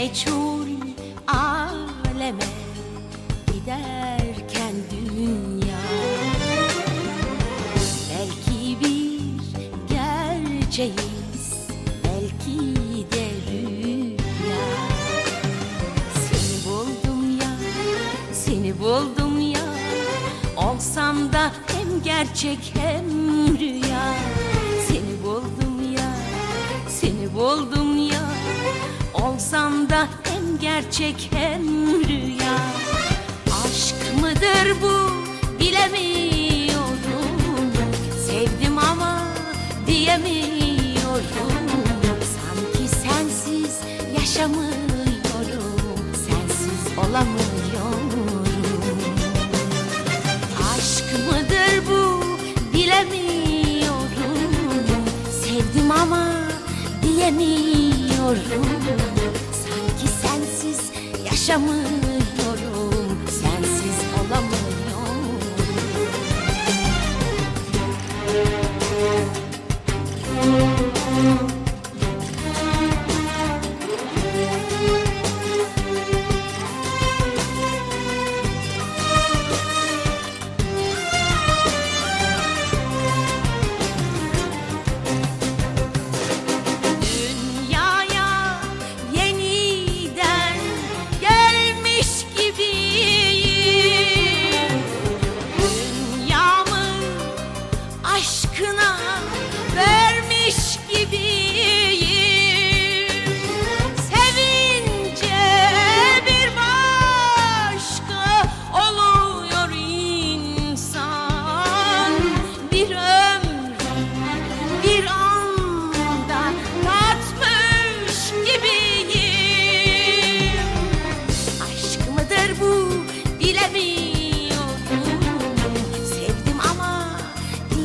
meçhul aleme giderken dünya. Belki bir gerçeğiz belki de rüya. Seni buldum ya seni buldum ya. Olsam da hem gerçek hem rüya. Seni buldum ya seni buldum ya Olsam da hem gerçek hem rüya. Aşk mıdır bu? Bilemiyorum. Sevdim ama diyemiyorum. Sanki sensiz yaşamıyorum. Sensiz olamıyorum. Aşk mıdır bu? Bilemiyorum. Sevdim ama diyemiyorum yaşamıyorum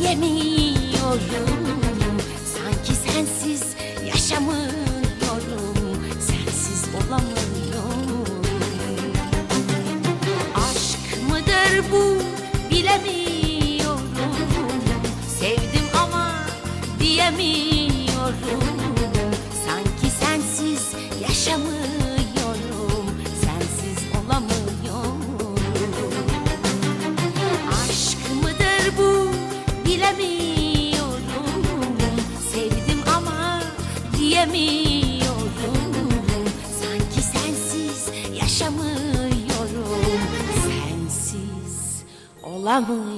diyemiyorum Sanki sensiz yaşamıyorum. Sensiz olamıyorum. Aşk mıdır bu? Bilemiyorum. Sevdim ama diyemiyorum bilemiyorum Sevdim ama diyemiyorum Sanki sensiz yaşamıyorum. Sensiz olamıyorum